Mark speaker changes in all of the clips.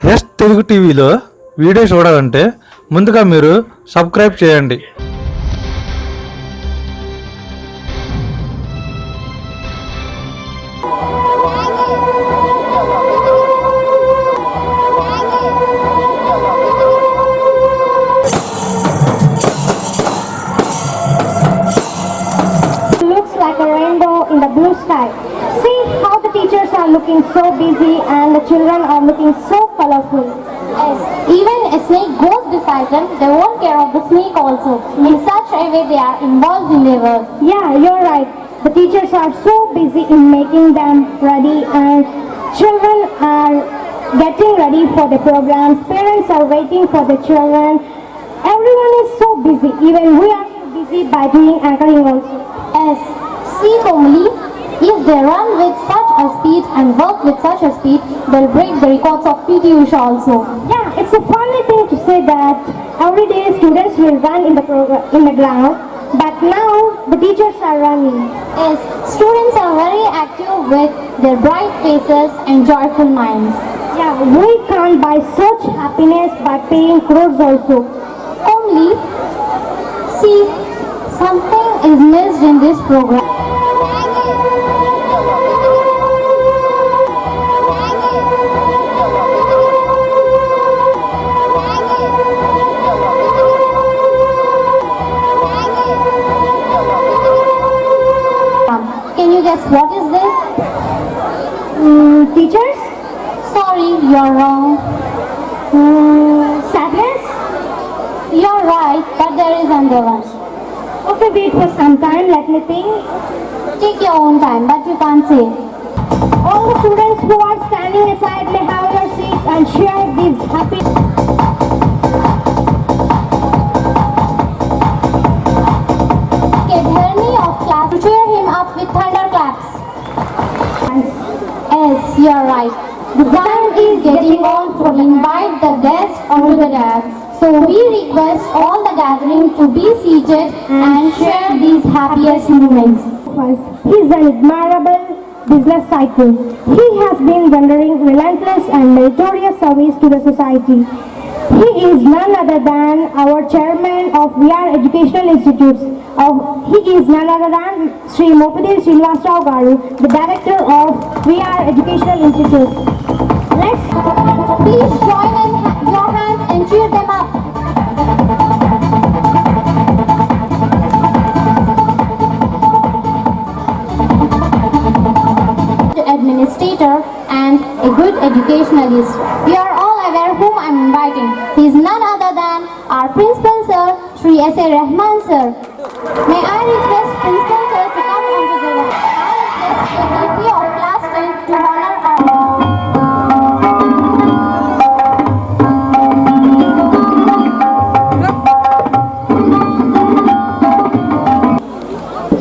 Speaker 1: Yes Telugu టీవీలో video చూడాలంటే ముందుగా మీరు సబ్స్క్రైబ్ చేయండి
Speaker 2: looks like a rainbow in the blue sky. Teachers are looking so busy and the children are looking so colorful.
Speaker 3: Yes, even a snake goes beside them, they won't care of the snake also. In such a way they are involved in their work.
Speaker 2: Yeah, you're right. The teachers are so busy in making them ready and children are getting ready for the programs. Parents are waiting for the children. Everyone is so busy. Even we are so busy by doing anchoring also.
Speaker 3: Yes, see Komali, if they run with such a speed and work with such a speed, they'll break the records of PT Usha also.
Speaker 2: Yeah, it's a funny thing to say that every day students will run in the program, in the ground, but now the teachers are running.
Speaker 3: Yes, students are very active with their bright faces and joyful minds.
Speaker 2: Yeah, we can't buy such happiness by paying crores also.
Speaker 3: Only, see, something is missed in this program. Guess what is this?
Speaker 2: Mm, teachers?
Speaker 3: Sorry, you're wrong.
Speaker 2: Mm, sadness?
Speaker 3: You're right, but there is another one.
Speaker 2: Okay, wait for some time, let me think.
Speaker 3: Take your own time, but you can't say.
Speaker 2: All the students who are standing aside may have your seats and share these happy...
Speaker 3: With thunderclaps. You're right. The time is getting on to invite the guests onto the dais. So we request all the gathering to be seated and share these happiest moments.
Speaker 2: He is an admirable business tycoon. He has been rendering relentless and meritorious service to the society. He is none other than our chairman of VR Educational Institutes. Of, he is none other than Sri Mopadir Srinivasrao Garu, the director of VR Educational Institute. Let's
Speaker 3: Please join in your hands and cheer them up. administrator and a good educationalist. We are all aware whom I am inviting. Is none other than our principal sir, Sri S.A. Rahman sir. May I request principal sir to come onto the line. I request the class 10 to honor our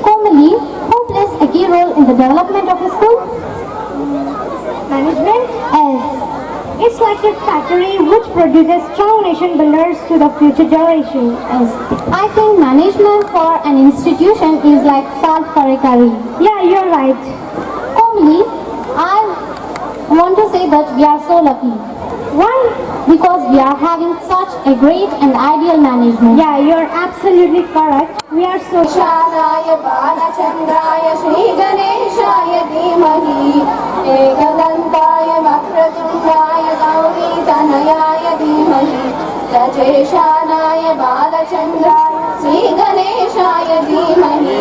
Speaker 3: Komali, who plays a key role in the development of a school?
Speaker 2: management.
Speaker 3: Yes.
Speaker 2: It's like a factory which produces strong information belongs to the future generation.
Speaker 3: I think management for an institution is like salt for a curry.
Speaker 2: Yeah, you're right.
Speaker 3: Only I want to say that we are so lucky.
Speaker 2: Why?
Speaker 3: Because we are having such a great and ideal management.
Speaker 2: Yeah, you're absolutely correct. We are so...
Speaker 4: తనయాయ ధీమహి గజేశానాయ బాలచంద్ర శ్రీ గణేశాయ ధీమహి.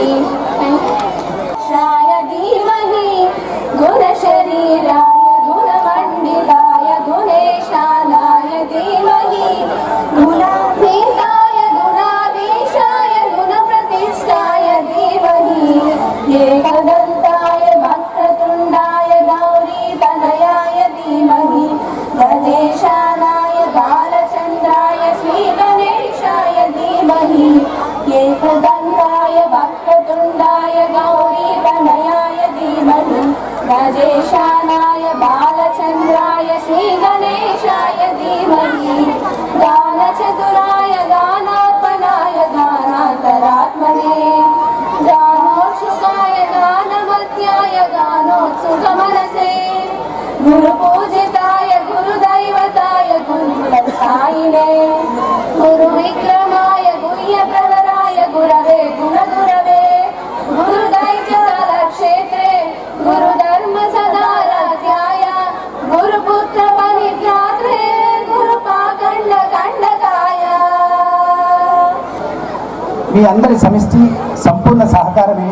Speaker 5: మీ అందరి సమిష్టి సంపూర్ణ సహకారమే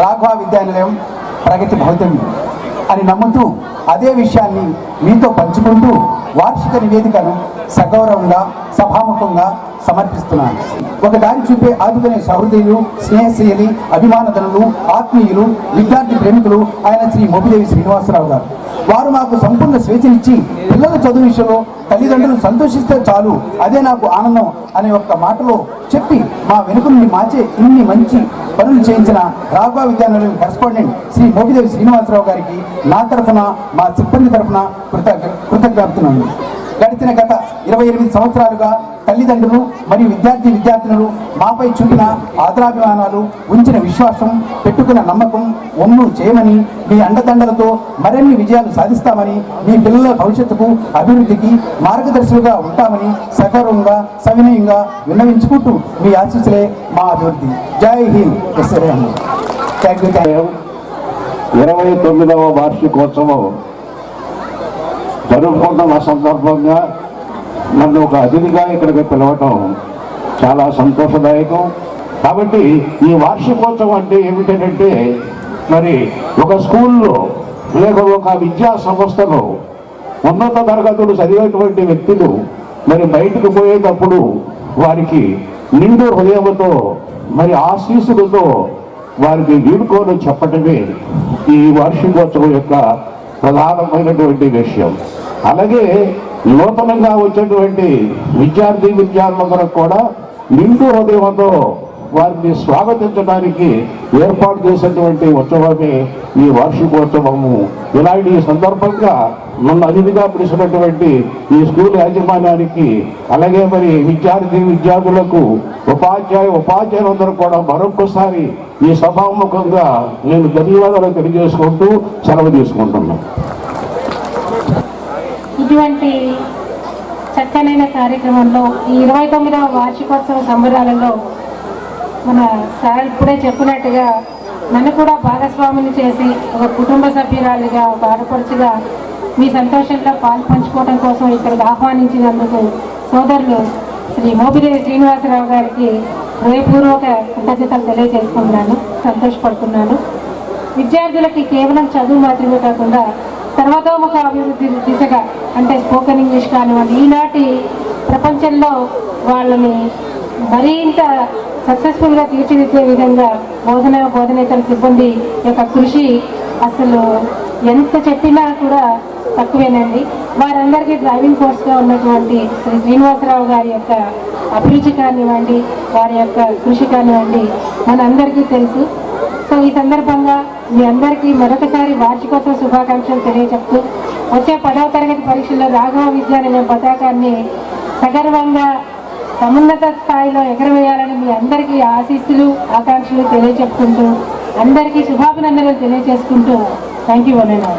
Speaker 5: రాఘవ విద్యానిలయం ప్రగతి భవితవ్యం అని నమ్ముతూ అదే విషయాన్ని మీతో పంచుకుంటూ వార్షిక నివేదికను సగౌరవంగా సభాముఖంగా సమర్పిస్తున్నాను. ఒకదారి చూపే ఆదుకునే సహృదయులు స్నేహశీలి అభిమానతనులు ఆత్మీయులు విద్యార్థి ప్రేమికులు ఆయన శ్రీ మోపిదేవి శ్రీనివాసరావు గారు. వారు నాకు సంపూర్ణ స్వేచ్ఛనిచ్చి పిల్లల చదువు విషయంలో తల్లిదండ్రులు సంతోషిస్తే చాలు. అదే నాకు ఆనందం అనే ఒక్క మాటలో చెప్పి మా వెనుకల్ని మార్చే ఇన్ని మంచి పనులు చేయించిన రాఘవ విద్యాలయం కరెస్పాండెంట్ శ్రీ మోపిదేవి శ్రీనివాసరావు గారికి నా తరఫున మా సిబ్బంది తరఫున కృతజ్ఞ కృతజ్ఞతను గడిచిన గత ఇరవై ఎనిమిది సంవత్సరాలుగా తల్లిదండ్రులు మరియు విద్యార్థి విద్యార్థినులు మాపై చూపిన ఆదరాభిమానాలు ఉంచిన విశ్వాసం పెట్టుకున్న నమ్మకం ఒమ్ము చేయమని మీ అండదండలతో మరిన్ని విజయాలు సాధిస్తామని మీ పిల్లల భవిష్యత్తుకు అభివృద్ధికి మార్గదర్శులుగా ఉంటామని సగౌరవంగా సవినయంగా విన్నవించుకుంటూ మీ ఆశీస్సులే మా అభివృద్ధి. Jai Hind. Thank you thank you.
Speaker 6: ఇరవై తొమ్మిదవ వార్షికోత్సవం జరుపుకుంటున్న సందర్భంగా నన్ను ఒక అతిథిగా ఇక్కడికి పిలవటం చాలా సంతోషదాయకం. కాబట్టి ఈ వార్షికోత్సవం అంటే ఏమిటంటే మరి ఒక స్కూల్లో లేక ఒక విద్యా సంస్థలో ఉన్నత తరగతులు చదివేటువంటి వ్యక్తులు మరి బయటకు పోయేటప్పుడు వారికి నిండు హృదయంతో మరి ఆశీస్సులతో వారికి వీడుకోలు చెప్పటమే ఈ వార్షికోత్సవం యొక్క ప్రధానమైనటువంటి విషయం. అలాగే నూతనంగా వచ్చేటువంటి విద్యార్థి విద్యార్థులందరూ కూడా నిండు హృదయంతో వారిని స్వాగతించడానికి ఏర్పాటు చేసినటువంటి ఉత్సవమే ఈ వార్షికోత్సవము. ఇలాంటి సందర్భంగా నన్ను అతిథిగా పిలిచినటువంటి ఈ స్కూల్ యాజమాన్యానికి అలాగే మరి విద్యార్థి విద్యార్థులకు ఉపాధ్యాయ ఉపాధ్యాయులందరూ కూడా మరొకసారి ఈ సభాముఖంగా నేను ధన్యవాదాలు తెలియజేసుకుంటూ సెలవు తీసుకుంటున్నాను.
Speaker 7: ఇటువంటి చక్కనైన కార్యక్రమంలో ఈ ఇరవై తొమ్మిదవ వార్షికోత్సవ సంబరాలలో మన సార్ ఇప్పుడే చెప్పినట్టుగా నన్ను కూడా భాగస్వామిని చేసి ఒక కుటుంబ సభ్యురాలిగా ఒక ఆడపడుచుగా మీ సంతోషంలో పాలు పంచుకోవడం కోసం ఇక్కడికి ఆహ్వానించినందుకు సోదరులు శ్రీ మోపిదేవి శ్రీనివాసరావు గారికి హృదయపూర్వక కృతజ్ఞతలు తెలియజేసుకుంటున్నాను. సంతోషపడుతున్నాను. విద్యార్థులకి కేవలం చదువు మాత్రమే కాకుండా సర్వతోముఖ అభివృద్ధి దిశగా అంటే స్పోకెన్ ఇంగ్లీష్ కానివ్వండి ఈనాటి ప్రపంచంలో వాళ్ళని మరింత సక్సెస్ఫుల్గా తీర్చిదిద్దే విధంగా బోధన బోధనేతర సిబ్బంది యొక్క కృషి అసలు ఎంత చెప్పినా కూడా తక్కువేనండి. వారందరికీ డ్రైవింగ్ ఫోర్స్గా ఉన్నటువంటి శ్రీ శ్రీనివాసరావు గారి యొక్క అభిరుచి కానివ్వండి వారి యొక్క కృషి కానివ్వండి మనందరికీ తెలుసు. సో ఈ సందర్భంగా మీ అందరికీ మరొకసారి వార్షికోత్సవ శుభాకాంక్షలు తెలియజెప్తూ వచ్చే పదవ తరగతి పరీక్షల్లో రాఘవ విద్యాలయం పతాకాన్ని సగర్వంగా సమున్నత స్థాయిలో ఎగరవేయాలని మీ అందరికీ ఆశీస్సులు ఆకాంక్షలు తెలియజెప్పుకుంటూ అందరికీ శుభాభినందనలు తెలియజేసుకుంటూ థ్యాంక్ యూ వననా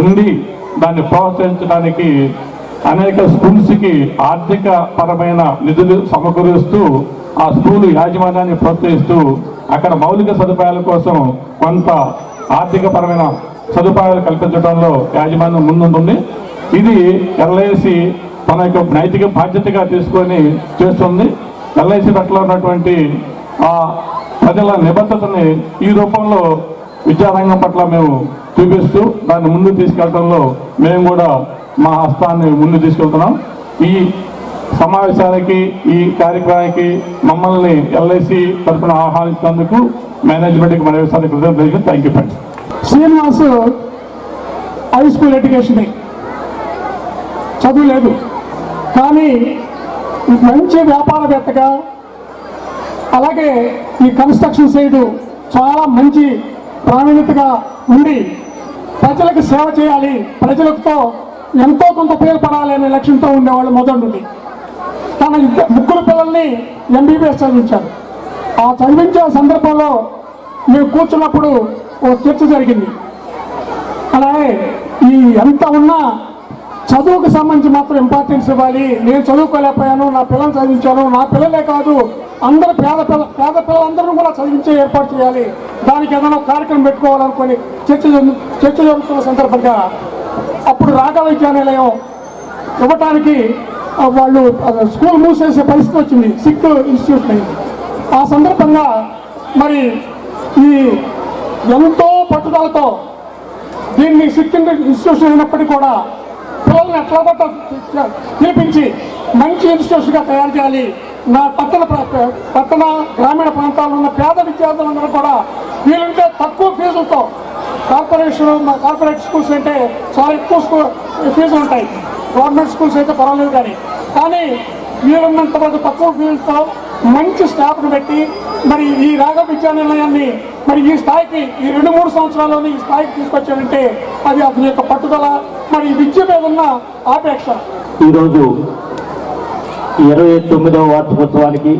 Speaker 8: ఉంది దాన్ని ప్రోత్సహించడానికి అనేక స్కూల్స్కి ఆర్థిక పరమైన నిధులు సమకూరుస్తూ ఆ స్కూల్ యాజమాన్యాన్ని ప్రోత్సహిస్తూ అక్కడ మౌలిక సదుపాయాల కోసం కొంత ఆర్థికపరమైన సదుపాయాలు కల్పించడంలో యాజమాన్యం ముందుంటుంది. ఇది ఎల్ఐసి తన యొక్క నైతిక బాధ్యతగా తీసుకొని చేస్తుంది. ఎల్ఐసి పట్ల ఉన్నటువంటి ఆ ప్రజల నిబద్ధతని ఈ రూపంలో విద్యారంగం పట్ల మేము చూపిస్తూ దాన్ని ముందు తీసుకెళ్ళడంలో మేము కూడా మా హస్తాన్ని ముందు తీసుకెళ్తున్నాం. ఈ సమావేశానికి ఈ కార్యక్రమానికి మమ్మల్ని ఎల్ఐసి తరఫున ఆహ్వానించినందుకు మేనేజ్మెంట్కి మరోసారి కృతజ్ఞతలు thank you friends
Speaker 9: Srinivas high school education చదువు లేదు కానీ మంచి వ్యాపారవేత్తగా అలాగే ఈ కన్స్ట్రక్షన్ సైడ్ చాలా మంచి ప్రావీణ్యతగా ఉండి ప్రజలకు సేవ చేయాలి ప్రజలతో ఎంతో కొంత ఉపయోగపడాలి అనే లక్ష్యంతో ఉండేవాళ్ళు మొదటి తన ముగ్గురు పిల్లల్ని ఎంబీబీఎస్ చదివించారు. ఆ చదివించే సందర్భంలో మేము కూర్చున్నప్పుడు ఓ చర్చ జరిగింది. అలాగే ఈ ఎంత ఉన్నా చదువుకు సంబంధించి మాత్రం ఇంపార్టెన్స్ ఇవ్వాలి. నేను చదువుకోలేకపోయాను నా పిల్లలు చదివించాను నా పిల్లలే కాదు అందరు పేద పిల్ల పేద పిల్లలందరూ కూడా చదివించే ఏర్పాటు చేయాలి. దానికి ఏదైనా కార్యక్రమం పెట్టుకోవాలనుకొని చర్చ చర్చ జరుగుతున్న సందర్భంగా అప్పుడు రాఘవ విద్యానిలయం ఇవ్వటానికి వాళ్ళు స్కూల్ మూసేసే పరిస్థితి వచ్చింది. సిక్ ఇన్స్టిట్యూట్ ఆ సందర్భంగా మరి ఈ ఎంతో పట్టుదలతో దీన్ని సిక్ ఇన్స్టిట్యూషన్ అయినప్పటికీ కూడా పిల్లల్ని ఎట్లా పట్ట పిలిపించి మంచి ఇన్స్టిట్యూషన్గా తయారు చేయాలి. నా పట్టణ పట్టణ గ్రామీణ ప్రాంతాల్లో ఉన్న పేద విద్యార్థులందరూ కూడా వీలుంటే తక్కువ ఫీజులతో కార్పొరేషన్ కార్పొరేట్ స్కూల్స్ అంటే చాలా ఎక్కువ స్కూల్ ఫీజులు ఉంటాయి. గవర్నమెంట్ స్కూల్స్ అయితే పర్వాలేదు కానీ కానీ వీలున్నంత వరకు తక్కువ ఫీజుతో మంచి స్టాఫ్ను పెట్టి మరి ఈ రాగ విద్యానిలయాన్ని మరి ఈ స్థాయికి ఈ రెండు మూడు సంవత్సరాల్లోనే ఈ స్థాయికి తీసుకొచ్చాడంటే అది అతని యొక్క పట్టుదల మరి ఈ విద్య మీద ఉన్న ఆపేక్ష.
Speaker 10: ఈరోజు ఇరవై తొమ్మిదవ వార్షికోత్సవానికి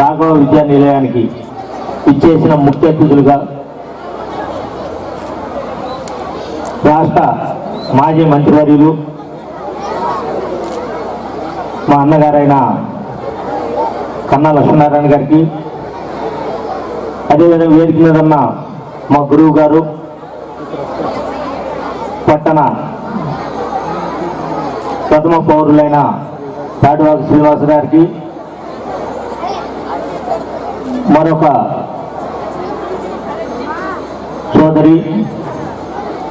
Speaker 10: రాఘవ విద్యా నిలయానికి ఇచ్చేసిన ముఖ్య అతిథులుగా రాష్ట్ర మాజీ మంత్రివర్యులు మా అన్నగారైన కన్నా లక్ష్మీనారాయణ గారికి అదేవిధంగా వేదిక మీద ఉన్న మా గురువు గారు పట్టణ ప్రథమ పౌరులైన తాటివాకు శ్రీనివాస గారికి మరొక సోదరి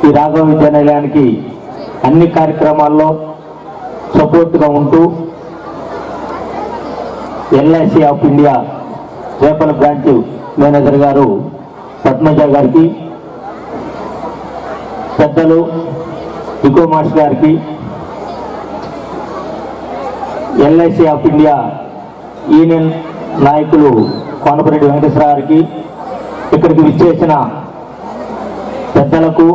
Speaker 10: ఈ రాఘవ విద్యానిలయానికి అన్ని కార్యక్రమాల్లో సపోర్ట్గా ఉంటూ LIC of India Repalle branch manager గారు పద్మజ గారికి పెద్దలు ఇకో గారికి ఎల్ఐసి ఆఫ్ ఇండియా యూనియన్ నాయకులు కోనపరెడ్డి వెంకటేశ్వర గారికి ఇక్కడికి విచ్చేసిన పెద్దలకు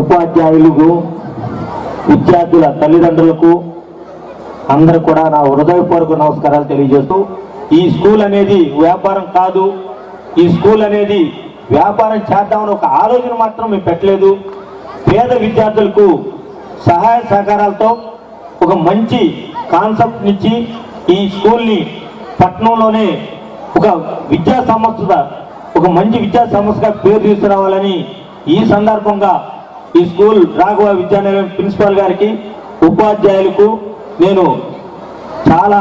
Speaker 10: ఉపాధ్యాయులకు విద్యార్థుల తల్లిదండ్రులకు అందరూ కూడా నా హృదయపూర్వక నమస్కారాలు తెలియజేస్తూ ఈ స్కూల్ అనేది వ్యాపారం కాదు. ఈ స్కూల్ అనేది వ్యాపారం చేద్దామని ఒక ఆలోచన మాత్రం మేము పెట్టలేదు. పేద విద్యార్థులకు సహాయ సహకారాలతో ఒక మంచి కాన్సెప్ట్ నుంచి ఈ స్కూల్ని పట్టణంలోనే ఒక విద్యా సంస్థ ఒక మంచి విద్యా సంస్థగా పేరు తీసుకురావాలని ఈ సందర్భంగా ఈ స్కూల్ రాఘవ విద్యానిలయం ప్రిన్సిపాల్ గారికి ఉపాధ్యాయులకు నేను చాలా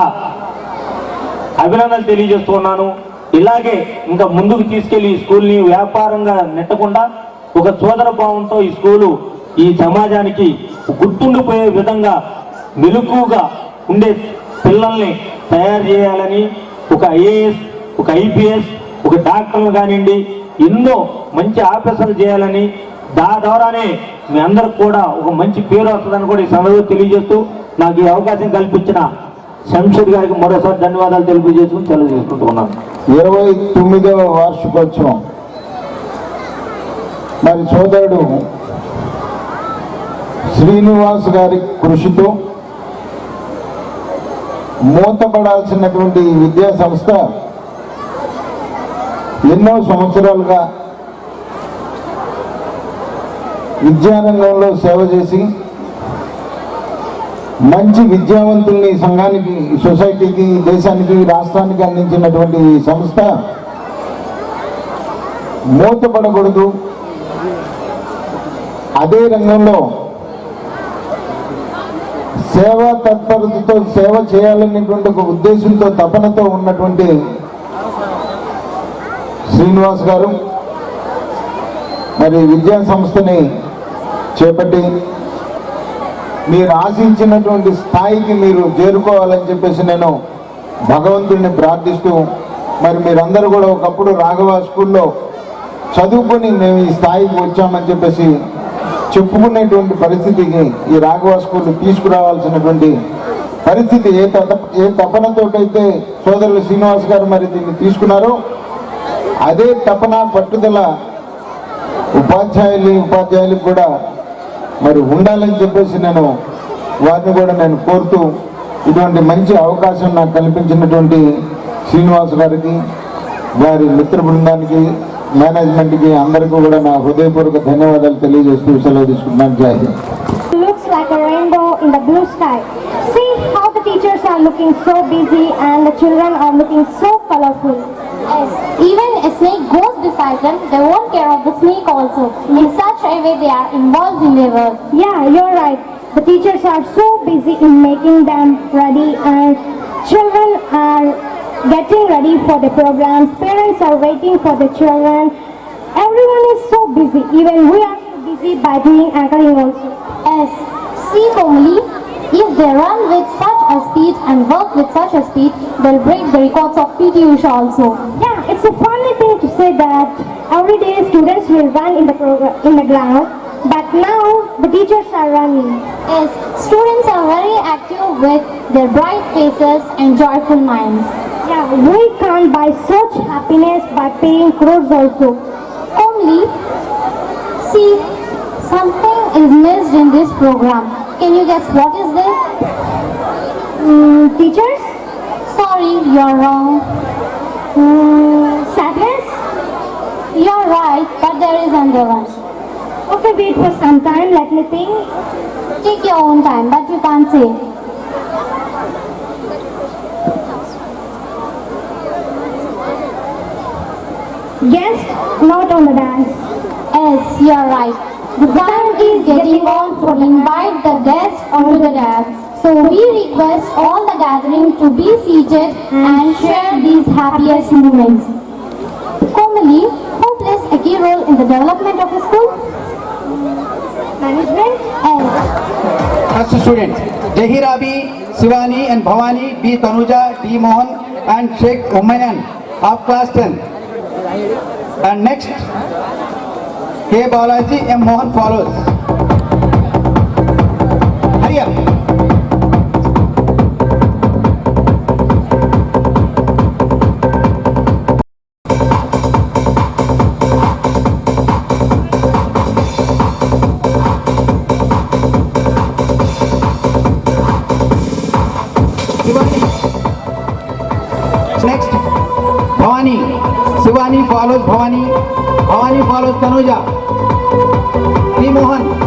Speaker 10: అభినందనలు తెలియజేస్తున్నాను ఇలాగే ఇంకా ముందుకు తీసుకెళ్ళి ఈ స్కూల్ని వ్యాపారంగా నెట్టకుండా ఒక సోదర భావంతో ఈ స్కూలు ఈ సమాజానికి గుర్తుండిపోయే విధంగా మెలకుగా ఉండే పిల్లల్ని తయారు చేయాలని ఒక ఐఏఎస్ ఒక ఐపీఎస్ ఒక డాక్టర్లు కానివ్వండి ఎన్నో మంచి ఆఫీసర్లు చేయాలని దా ద్వారానే మీ అందరికి కూడా ఒక మంచి పేరు వస్తుందని కూడా ఈ సందర్భంగా తెలియజేస్తూ నాకు ఈ అవకాశం కల్పించిన శంషద్ గారికి మరోసారి ధన్యవాదాలు తెలియజేసుకుని తెలియజేసుకుంటున్నాను
Speaker 11: ఇరవై తొమ్మిదవ వార్షికోత్సవం. మరి సోదరుడు శ్రీనివాస్ గారి కృషితో మూతపడాల్సినటువంటి విద్యా సంస్థ ఎన్నో సంవత్సరాలుగా విద్యారంగంలో సేవ చేసి మంచి విద్యావంతుల్ని సంఘానికి సొసైటీకి దేశానికి రాష్ట్రానికి అందించినటువంటి సంస్థ మూతపడకూడదు. అదే రంగంలో సేవా తత్పరతతో సేవ చేయాలనేటువంటి ఒక ఉద్దేశంతో తపనతో ఉన్నటువంటి శ్రీనివాస్ గారు మరి విద్యా సంస్థని చేపట్టి మీరు ఆశించినటువంటి స్థాయికి మీరు చేరుకోవాలని చెప్పేసి నేను భగవంతుడిని ప్రార్థిస్తూ మరి మీరందరూ కూడా ఒకప్పుడు రాఘవ స్కూల్లో చదువుకొని మేము ఈ స్థాయికి వచ్చామని చెప్పేసి చెప్పుకునేటువంటి పరిస్థితికి ఈ రాఘవ స్కూల్ తీసుకురావాల్సినటువంటి పరిస్థితి ఏ తప ఏ తపనతోటైతే సోదరులు శ్రీనివాస్ గారు మరి దీన్ని తీసుకున్నారో అదే తపన పట్టుదల ఉపాధ్యాయులు ఉపాధ్యాయులకు కూడా మరి ఉండాలని చెప్పేసి నేను వారిని కూడా నేను కోరుతూ ఇటువంటి మంచి అవకాశం నాకు కల్పించినటువంటి శ్రీనివాస్ గారికి వారి మిత్ర బృందానికి మేనేజ్మెంట్కి అందరికీ కూడా నా హృదయపూర్వక ధన్యవాదాలు తెలియజేస్తూ సెలవు తీసుకుంటున్నాను జై
Speaker 2: looks like a rainbow in the blue sky. See how the teachers are looking so busy and the children are looking so colorful.
Speaker 3: Yes, even a snake goes beside them, they won't care of the snake also. In such a way they are involved in their work.
Speaker 2: Yeah, you're right. The teachers are so busy in making them ready and children are getting ready for the programs. Parents are waiting for the children. Everyone is so busy. Even we are so busy by doing anchoring also.
Speaker 3: Yes, see if they run with such a speed and work with such a speed, they'll break the records of PT Usha also.
Speaker 2: Yeah, it's a funny thing to say that every day students will run in the program, in the ground, but now the teachers are running.
Speaker 3: Yes, students are very active with their bright faces and joyful minds.
Speaker 2: Yeah, we can't buy such happiness by paying crores also.
Speaker 3: Only, see, something is missed in this program. Can you guess what is this?
Speaker 2: Mm, teachers?
Speaker 3: Sorry, you're wrong.
Speaker 2: Mm, sadness?
Speaker 3: You're right, but there is another one.
Speaker 2: Okay, wait for some time, let me think.
Speaker 3: Take your own time, but you can't say.
Speaker 2: Guest, not on the dance.
Speaker 3: Yes, you're right. Time is getting on to invite the guests onto the dance. So we request all the gathering to be seated and share these happiest moments. Komali, who plays a key role in the development of the school?
Speaker 2: Management?
Speaker 3: Yes.
Speaker 5: First students, Jahir Abi, Sivani and Bhavani, B. Tanuja, D. Mohan and Sheikh Umayan of class 10. And next, K. Balaji, M. Mohan follows. Hariya next Bhavani Shivani follows Bhavani Bhavani follows Tanuja Trimohan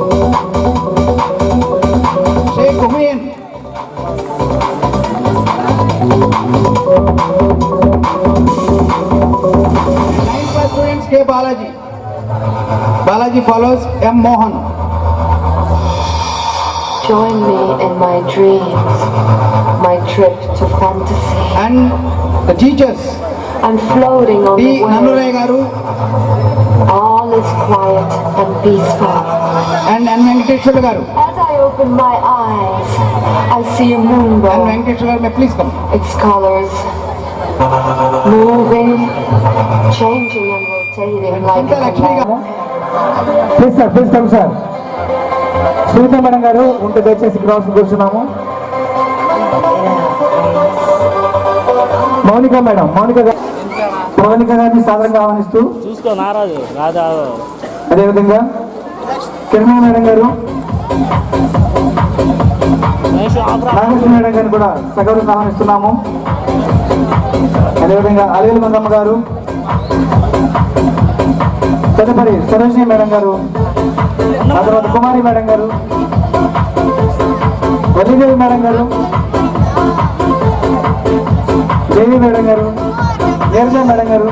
Speaker 5: Balaji. Balaji follows M Mohan.
Speaker 12: Join me in my dreams, my trip to fantasy.
Speaker 5: And the teachers
Speaker 12: I'm floating on
Speaker 5: D
Speaker 12: the waves.
Speaker 5: Garu
Speaker 12: All is quiet and peaceful.
Speaker 5: and N Venkateshwar Garu.
Speaker 12: As I open my eyes, I see a
Speaker 5: N
Speaker 12: moonbow.
Speaker 5: Venkateshwar may please come.
Speaker 12: Its colors moving, changing and rotating
Speaker 13: please sir please come sir Sunitha madam గారు ఉంటే దయచేసి cross కూర్చున్నాము Mounika madam Mounika గారు మౌనిక గారిని సాధారణంగా ఆహ్వానిస్తూ
Speaker 14: చూసుకో నారాజు రాజా
Speaker 13: అదేవిధంగా కిరణ్ మేడం గారు నాగేశ్వర మేడం గారిని కూడా సగౌరవంగా ఆహ్వానిస్తున్నాము అదేవిధంగా అలీల మంగమ్మ గారు తదుపరి సరోజిని మేడం గారు ఆ తర్వాత కుమారి మేడం గారు వల్లిదేవి మేడం గారు దేవి మేడం గారు నీరజ మేడం గారు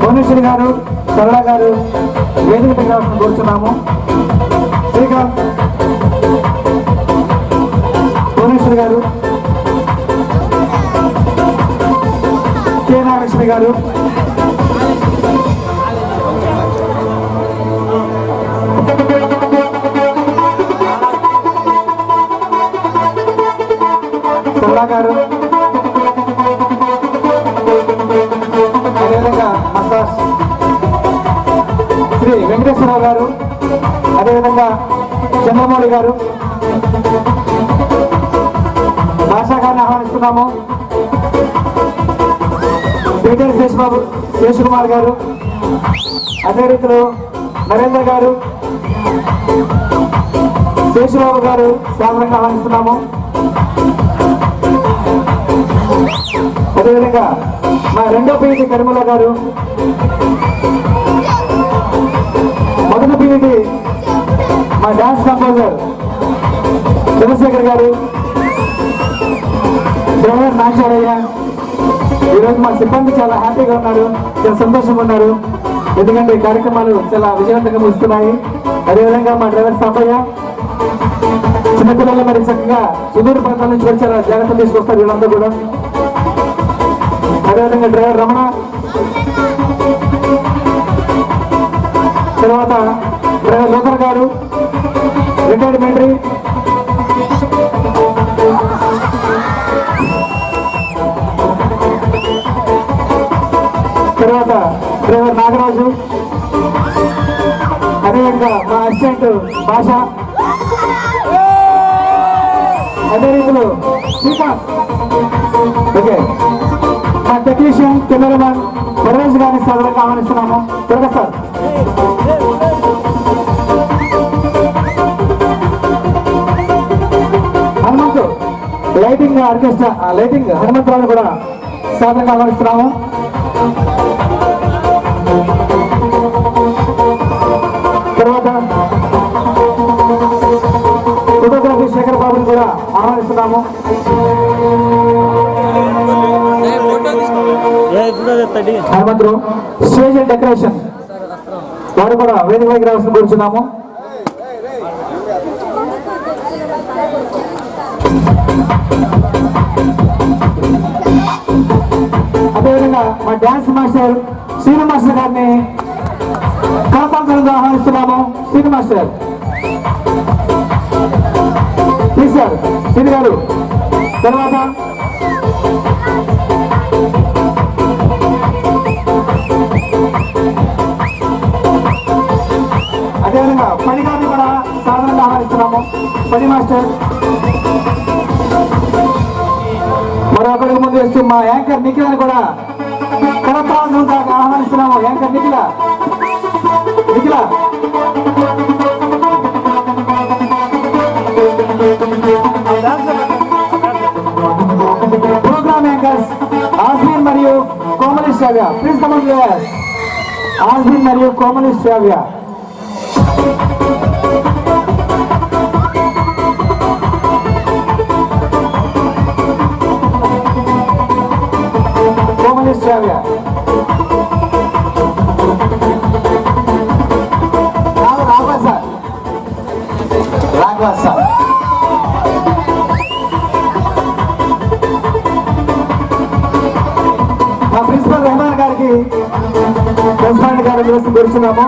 Speaker 13: భువనేశ్వరి గారు సరళ గారు వేదిక రావాల్సిన కూర్చున్నాము. శ్రీకాంత్ భువనేశ్వరి గారు కె నాగలక్ష్మి గారు సరళ గారు అదేవిధంగా మసాజ్. శ్రీ వెంకటేశ్వరరావు గారు. అదేవిధంగా చంద్రమౌళి గారు. భాషా గారిని ఆహ్వానిస్తున్నాము. పీటర్ శేషబాబు శేషకుమార్ గారు. అదే రీతిలో నరేంద్ర గారు. శేషబాబు గారు సాధారణంగా ఆహ్వానిస్తున్నాము. అదేవిధంగా మా రెండో పీఈటి కరిమల గారు. మొదటి పీఈటి మా డాన్స్ కంపోజర్ చంద్రశేఖర్ గారు. డ్రైవర్ నాచారయ్య. ఈరోజు మా సిబ్బంది చాలా హ్యాపీగా ఉన్నారు చాలా సంతోషంగా ఉన్నారు. ఎందుకంటే ఈ కార్యక్రమాలు చాలా విజయవంతంగా ముగుస్తున్నాయి. అదేవిధంగా మా డ్రైవర్ సాంబయ్య చిన్నపిల్లలు మరి చక్కగా సుదూర ప్రాంతాల నుంచి వచ్చి చాలా జాగ్రత్తలు తీసుకొస్తారు వీళ్ళందరూ కూడా. అదేవిధంగా డ్రైవర్ రమణ. తర్వాత డ్రైవర్ లోకర్ గారు. రిటైర్డ్ మిలిటరీ తర్వాత డ్రైవర్ నాగరాజు. అదేవిధంగా మా అసిస్టెంట్ భాష. అదే రీతిలో శ్రీకాంత్. ఓకే. మా టెక్నీషియన్ కెమెరామెన్ పర్వేజ్ గారిని సార్ ఆహ్వానిస్తున్నాము. త్వరగా సార్. హనుమంతు లైటింగ్ ఆర్కెస్ట్రా ఆ, లైటింగ్ హనుమంతరావు కూడా సాధారణంగా ఆహ్వానిస్తున్నాము. Hanumantharao stage and decoration. వారు కూడా వేదిక వైపు రావాల్సిన కూర్చున్నాము. అదేవిధంగా మా డ్యాన్స్ మాస్టర్ శ్రీను మాస్టర్ గారిని కరతాంతరంగా ఆహ్వానిస్తున్నాము. Srinu master. Please sir Srinu గారు. తర్వాత అదేవిధంగా కూడా సాధారణంగా ఆహ్వానిస్తున్నాము. పని మాస్టర్. మరొకరికి ముందు వేస్తూ మా యాంకర్ నిఖిలని కూడా కరతాంతరంగా ఆహ్వానిస్తున్నాము. Anchor Nikhila. Nikhila. Program anchors Asmin మరియు Komali Sravya. Please come on Asmin మరియు కోమలి శ్రావ్య. రాఘవ మా ప్రిన్సిపల్ రెహమాన్ గారికి ప్రెసిడెంట్ గారు వేసి కూర్చున్నాము.